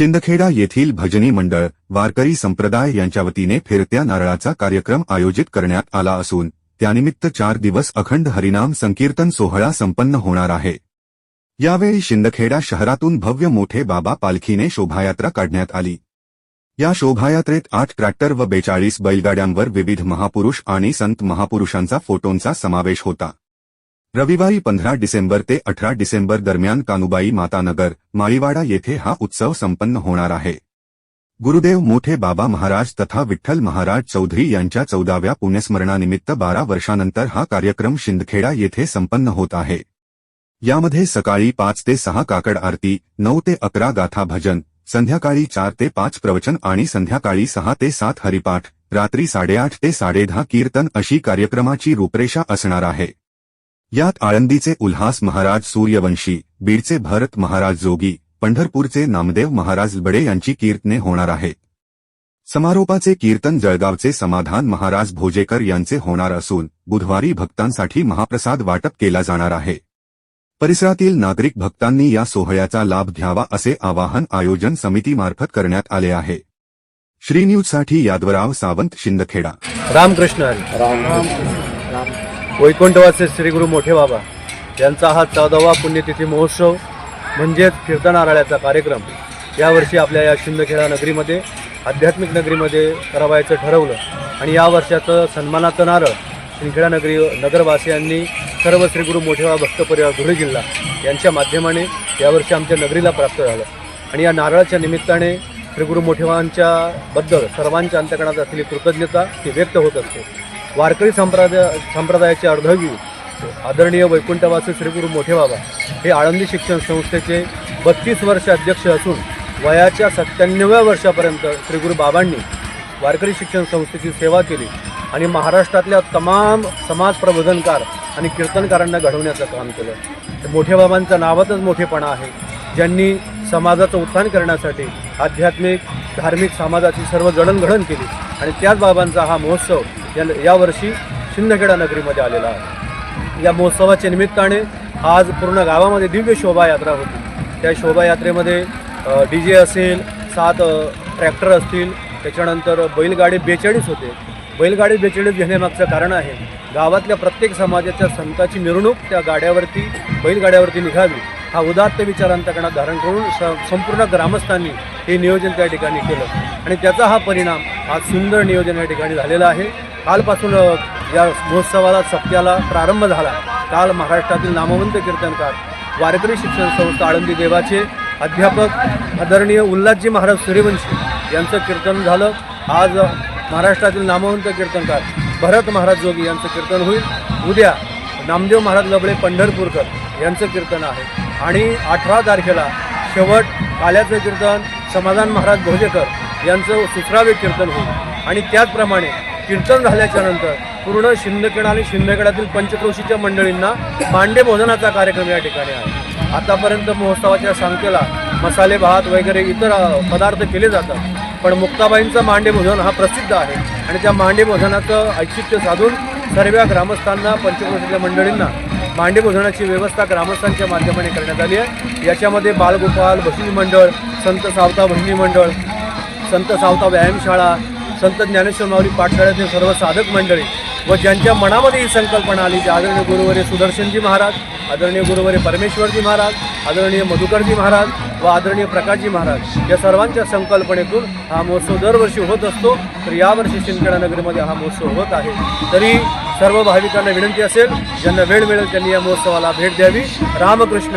शिंदखेडा येथील भजनी मंडळ वारकरी संप्रदाय यांच्या वतीने फिरत्या नारळाचा कार्यक्रम आयोजित करण्यात आला असून त्यानिमित्त चार दिवस अखंड हरिनाम संकीर्तन सोहळा संपन्न होणार आहे. यावेळी शिंदखेडा शहरातून भव्य मोठे बाबा पालखीने शोभायात्रा काढण्यात आली. या शोभायात्रेत आठ ट्रॅक्टर व बेचाळीस बैलगाड्यांवर विविध महापुरुष आणि संत महापुरुषांचा फोटोंचा समावेश होता. रविवारी पंधरा डिसेंबर ते अठरा डिसेंबर दरम्यान कानुबाई मातानगर माळीवाडा येथे हा उत्सव संपन्न होणार आहे. गुरुदेव मोठे बाबा महाराज तथा विठ्ठल महाराज चौधरी यांच्या चौदाव्या पुण्यस्मरणानिमित्त बारा वर्षानंतर हा कार्यक्रम शिंदखेडा येथे संपन्न होत आहे. यामध्ये सकाळी पाच ते सहा काकड आरती नऊ ते अकरा गाथा भजन संध्याकाळी चार ते पाच प्रवचन आणि संध्याकाळी सहा ते सात हरिपाठ रात्री साडेआठ ते साडेदहा कीर्तन अशी कार्यक्रमाची रूपरेषा असणार आहे. यात आळंदीचे उल्हास महाराज सूर्यवंशी बीडचे भरत महाराज जोगी पंढरपूरचे नामदेव महाराज बडे यांची कीर्तने होणार आहेत समारोपाचे कीर्तन जळगावचे समाधान महाराज भोजेकर यांचे होणार असून बुधवारी भक्तांसाठी महाप्रसाद वाटप केला जाणार आहे. परिसरातील नागरिक भक्तांनी या सोहळ्याचा लाभ घ्यावा असे आवाहन आयोजन समितीमार्फत करण्यात आले आहे. श्री न्यूजसाठी यादवराव सावंत शिंदखेडा. रामकृष्ण. वैकुंठवासी श्री गुरु मोठे बाबा यांचा हा चौदावा पुण्यतिथी महोत्सव म्हणजेच कीर्तनाराळ्याचा कार्यक्रम यावर्षी आपल्या या शिंदखेडा नगरीमध्ये आध्यात्मिक नगरीमध्ये करावायचं ठरवलं. आणि या वर्षाचं सन्मानाचं नारळ शिंदखेडा नगरी नगरवासियांनी सर्व श्री गुरु मोठेबा भक्त परिवार धुळे जिल्हा यांच्या माध्यमाने यावर्षी आमच्या नगरीला प्राप्त झालं. आणि या नारळाच्या निमित्ताने श्री गुरु मोठेबांच्या बद्दल सर्वांच्या अंतकणात असलेली कृतज्ञता ती व्यक्त होत असते. वारकरी संप्रदाय संप्रदायाचे अर्धवी आदरणीय वैकुंठवासी श्रीगुरु मोठे बाबा. हे आळंदी शिक्षण संस्थेचे बत्तीस वर्ष अध्यक्ष असून वयाच्या सत्त्याण्णव्या वर्षापर्यंत श्री गुरु बाबांनी वारकरी शिक्षण संस्थेची सेवा केली आणि महाराष्ट्रातल्या तमाम समाज प्रबोधनकार आणि कीर्तनकारांना घडवण्याचं काम केलं. तर मोठे बाबांचं नावातच मोठेपणा आहे. ज्यांनी समाजाचं उत्थान करण्यासाठी आध्यात्मिक धार्मिक समाजाची सर्व जडणघडण केली आणि त्याच बाबांचा हा महोत्सव या यावर्षी शिंदखेडा नगरीमध्ये आलेला आहे. या महोत्सवाच्या निमित्ताने आज पूर्ण गावामध्ये दिव्य शोभायात्रा होती. त्या शोभायात्रेमध्ये डी जे असेल सात ट्रॅक्टर असतील त्याच्यानंतर बैलगाडी बेचाळीस होते. बैलगाडी बेचाळीस घेण्यामागचं कारण आहे गावातल्या प्रत्येक समाजाच्या संताची मिरवणूक त्या गाड्यावरती बैलगाड्यावरती निघावी. हा उदात्त विचार धारण करून स संपूर्ण ग्रामस्थांनी हे नियोजन त्या ठिकाणी केलं. आणि त्याचा हा परिणाम आज सुंदर नियोजन या ठिकाणी झालेला आहे. कालपासून या महोत्सवाला सप्त्याला प्रारंभ झाला. काल महाराष्ट्रातील नामवंत कीर्तनकार वारकरी शिक्षण संस्था आळंदी देवाचे अध्यापक आदरणीय उल्हासजी महाराज सूर्यवंशी यांचं कीर्तन झालं. आज महाराष्ट्रातील नामवंत कीर्तनकार भरत महाराज जोगी यांचं कीर्तन होईल. उद्या नामदेव महाराज लबळे पंढरपूरकर यांचं कीर्तन आहे. आणि अठरा तारखेला शेवट काल्याचं कीर्तन समाधान महाराज भोजेकर यांचं सुसरावे कीर्तन होईल. आणि त्याचप्रमाणे कीर्तन झाल्याच्यानंतर पूर्ण शिंदखेड आणि शिंदखेड्यातील पंचक्रोशीच्या मंडळींना मांडे भोजनाचा कार्यक्रम या ठिकाणी आहे. आतापर्यंत महोत्सवाच्या सांगतेला मसाले भात वगैरे इतर पदार्थ केले जातात. पण मुक्ताबाईंचं मांडे भोजन हा प्रसिद्ध आहे. आणि त्या मांडे भोजनाचं औचित्य साधून सर्व ग्रामस्थांना पंचक्रोशीच्या मंडळींना मांडे भोजनाची व्यवस्था ग्रामस्थांच्या माध्यमाने करण्यात आली आहे. याच्यामध्ये बालगोपाल भजनी मंडळ संत सावता भजनी मंडळ संत सावता व्यायामशाळा संत ज्ञानेश्वर माऊली पाठशाळेतील सर्व साधक मंडळी व ज्यांच्या मनामध्ये ही संकल्पना आली ते आदरणीय गुरुवर्य सुदर्शनजी महाराज आदरणीय गुरुवर्य परमेश्वरजी महाराज आदरणीय मधुकरजी महाराज व आदरणीय प्रकाशजी महाराज या सर्वांच्या संकल्पनेतून हा महोत्सव दरवर्षी होत असतो. तर यावर्षी शिंदखेडा नगरीमध्ये हा महोत्सव होत आहे. तरी सर्व भाविकांना विनंती असेल ज्यांना वेळ मिळेल त्यांनी या महोत्सवाला भेट द्यावी. रामकृष्ण